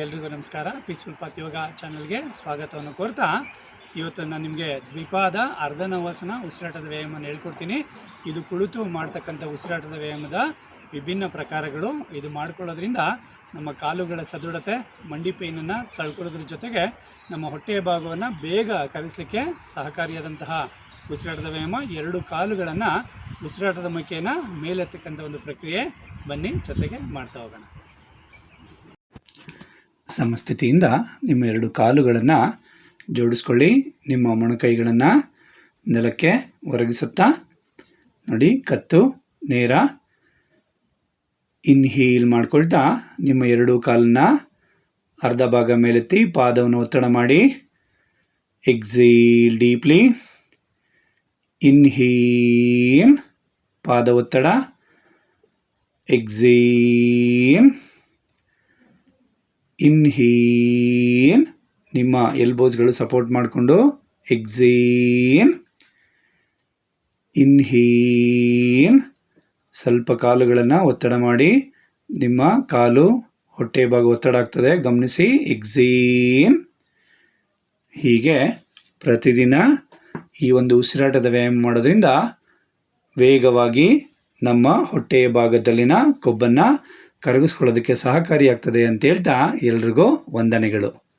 ಎಲ್ರಿಗೂ ನಮಸ್ಕಾರ. Peaceful path ಯೋಗ ಚಾನಲ್ಗೆ ಸ್ವಾಗತವನ್ನು ಕೋರ್ತಾ, ಇವತ್ತು ನಾನು ನಿಮಗೆ ದ್ವಿಪಾದ ಅರ್ಧನವಾಸನ ಉಸಿರಾಟದ ವ್ಯಾಯಾಮನ ಹೇಳ್ಕೊಡ್ತೀನಿ. ಇದು ಕುಳಿತು ಮಾಡ್ತಕ್ಕಂಥ ಉಸಿರಾಟದ ವ್ಯಾಯಾಮದ ವಿಭಿನ್ನ ಪ್ರಕಾರಗಳು. ಇದು ಮಾಡ್ಕೊಳ್ಳೋದ್ರಿಂದ ನಮ್ಮ ಕಾಲುಗಳ ಸದೃಢತೆ, ಮಂಡಿ ಪೇನನ್ನು ಕಳ್ಕೊಳ್ಳೋದ್ರ ಜೊತೆಗೆ ನಮ್ಮ ಹೊಟ್ಟೆಯ ಭಾಗವನ್ನು ಬೇಗ ಕರೆಸಲಿಕ್ಕೆ ಸಹಕಾರಿಯಾದಂತಹ ಉಸಿರಾಟದ ವ್ಯಾಯಾಮ. ಎರಡು ಕಾಲುಗಳನ್ನು ಉಸಿರಾಟದ ಮೈಕೆಯನ್ನು ಮೇಲೆತ್ತಕ್ಕಂಥ ಒಂದು ಪ್ರಕ್ರಿಯೆ. ಬನ್ನಿ, ಜೊತೆಗೆ ಮಾಡ್ತಾ ಹೋಗೋಣ. ಸಮಸ್ಥಿತಿಯಿಂದ ನಿಮ್ಮ ಎರಡು ಕಾಲುಗಳನ್ನು ಜೋಡಿಸ್ಕೊಳ್ಳಿ. ನಿಮ್ಮ ಮೊಣಕೈಗಳನ್ನು ನೆಲಕ್ಕೆ ಒರಗಿಸುತ್ತಾ, ನೋಡಿ, ಕತ್ತು, ನೇರ ಇನ್ಹೀಲ್ ಮಾಡ್ಕೊಳ್ತಾ, ನಿಮ್ಮ ಎರಡು ಕಾಲನ್ನ ಅರ್ಧ ಭಾಗ ಮೇಲೆತ್ತಿ ಪಾದವನ್ನು ಒತ್ತಡ ಮಾಡಿ ಎಕ್ಸೀಲ್ ಡೀಪ್ಲಿ ಇನ್ಹೀಲ್ ಪಾದ ಒತ್ತಡ ಎಕ್ಸೀಲ್ ಇನ್ಹೀಲ್ ನಿಮ್ಮ ಎಲ್ಬೋಸ್ಗಳು ಸಪೋರ್ಟ್ ಮಾಡಿಕೊಂಡು ಎಕ್ಸೀನ್ ಇನ್ಹೀನ್. ಸ್ವಲ್ಪ ಕಾಲುಗಳನ್ನು ಒತ್ತಡ ಮಾಡಿ ನಿಮ್ಮ ಕಾಲು ಹೊಟ್ಟೆ ಭಾಗ ಒತ್ತಡ ಆಗ್ತದೆ, ಗಮನಿಸಿ ಎಕ್ಸೀನ್ ಹೀಗೆ ಪ್ರತಿದಿನ ಈ ಒಂದು ಉಸಿರಾಟದ ವ್ಯಾಯಾಮ ಮಾಡೋದ್ರಿಂದ ವೇಗವಾಗಿ ನಮ್ಮ ಹೊಟ್ಟೆಯ ಭಾಗದಲ್ಲಿನ ಕೊಬ್ಬನ್ನು ಕರಗಿಸ್ಕೊಳ್ಳೋದಕ್ಕೆ ಸಹಕಾರಿಯಾಗ್ತದೆ ಅಂತ ಹೇಳ್ತಾ ಎಲ್ರಿಗೂ ವಂದನೆಗಳು.